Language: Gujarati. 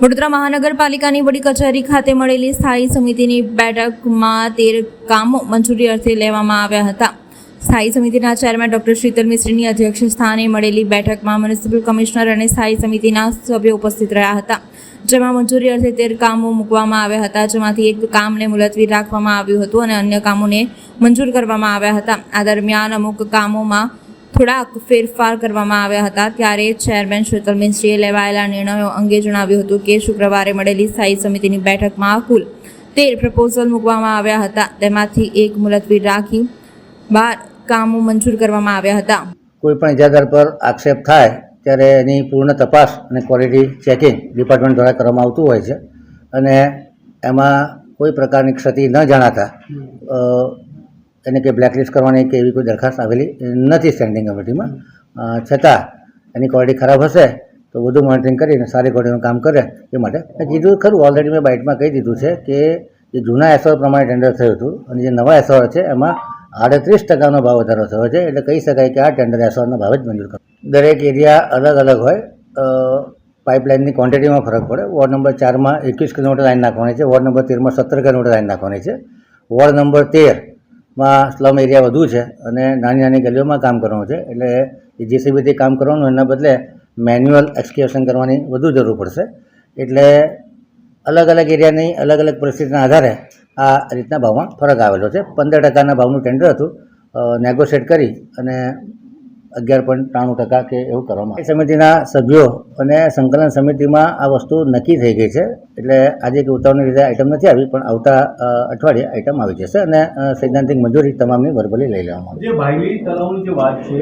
વડોદરા મહાનગરપાલિકાની વડી કચેરી ખાતે મળેલી સ્થાયી સમિતિની બેઠકમાં તેર કામો મંજૂરી અર્થે લેવામાં આવ્યા હતા. સ્થાયી સમિતિના ચેરમેન ડોક્ટર શીતલ મિશ્રીની અધ્યક્ષ સ્થાને મળેલી બેઠકમાં મ્યુનિસિપલ કમિશનર અને સ્થાયી સમિતિના સભ્યો ઉપસ્થિત રહ્યા હતા. જેમાં મંજૂરી અર્થે તેર કામો મૂકવામાં આવ્યા હતા, જેમાંથી એક કામને મુલતવી રાખવામાં આવ્યું હતું અને અન્ય કામોને મંજૂર કરવામાં આવ્યા હતા. આ દરમિયાન અમુક કામોમાં થોડાક ફેરફાર કરવામાં આવ્યા હતા ત્યારે ચેરમેન મિસ્ત્રીએ લેવાયેલા નિર્ણયો અંગે જણાવ્યું હતું કે શુક્રવારે મળેલી સ્થાયી સમિતિની બેઠકમાં કુલ તેર પ્રપોઝલ મૂકવામાં આવ્યા હતા. તેમાંથી એક મુલતવી રાખી બાર કામો મંજૂર કરવામાં આવ્યા હતા. કોઈ પણ ઇજાદાર પર આક્ષેપ થાય ત્યારે એની પૂર્ણ તપાસ અને ક્વોલિટી ચેકિંગ ડિપાર્ટમેન્ટ દ્વારા કરવામાં આવતું હોય છે. અને એમાં કોઈ પ્રકારની ક્ષતિ ન જણાતા એને કે બ્લેકલિસ્ટ કરવાની કે એવી કોઈ દરખાસ્ત આવેલી નથી સ્ટેન્ડિંગ કમિટીમાં છતાં એની ક્વોલિટી ખરાબ હશે તો વધુ મોનિટરિંગ કરીને સારી ક્વોલિટીનું કામ કરે એ માટે મેં કીધું ખરું ઓલરેડી મેં બાઇટમાં કહી દીધું છે કે જે જૂના એસઓર પ્રમાણે ટેન્ડર થયું હતું અને જે નવા એસઓર છે એમાં આડત્રીસ ટકાનો ભાવ વધારો થયો છે, એટલે કહી શકાય કે આ ટેન્ડર એસઓરના ભાવે જ મંજૂર કરો દરેક એરિયા અલગ અલગ હોય પાઇપલાઇનની ક્વોન્ટિટીમાં ફરક પડે. વોર્ડ નંબર ચારમાં એકવીસ કિલોમીટર લાઈન નાખવાની છે વોર્ડ નંબર તેરમાં સત્તર કિલોમીટર લાઇન નાખવાની છે. વોર્ડ નંબર તેરમાં સ્લમ એરિયા વધુ છે અને નાની નાની ગલીઓમાં કામ કરવાનું છે. એટલે એ જેસીબીથી કામ કરવાનું, એના બદલે મેન્યુઅલ એક્સકેવેશન કરવાની વધુ જરૂર પડશે. એટલે અલગ અલગ એરિયાની અલગ અલગ પરિસ્થિતિના આધારે આ રીતના ભાવમાં ફરક આવેલો છે. પંદર ટકાના ભાવનું ટેન્ડર હતું. નેગોશિએટ કરી અને અગિયાર પોઈન્ટ ત્રાણું ટકા કે એવું કરવામાં. સમિતિના સભ્યો અને સંકલન સમિતિમાં આ વસ્તુ નક્કી થઈ ગઈ છે એટલે આજે કે ઉતાવળની રીતે આઇટમ નથી આવી, પણ આવતા અઠવાડિયે આઇટમ આવી જશે અને સૈદ્ધાંતિક મંજૂરી તમામની વર્બલી લઈ લેવામાં આવશે જે વાત છે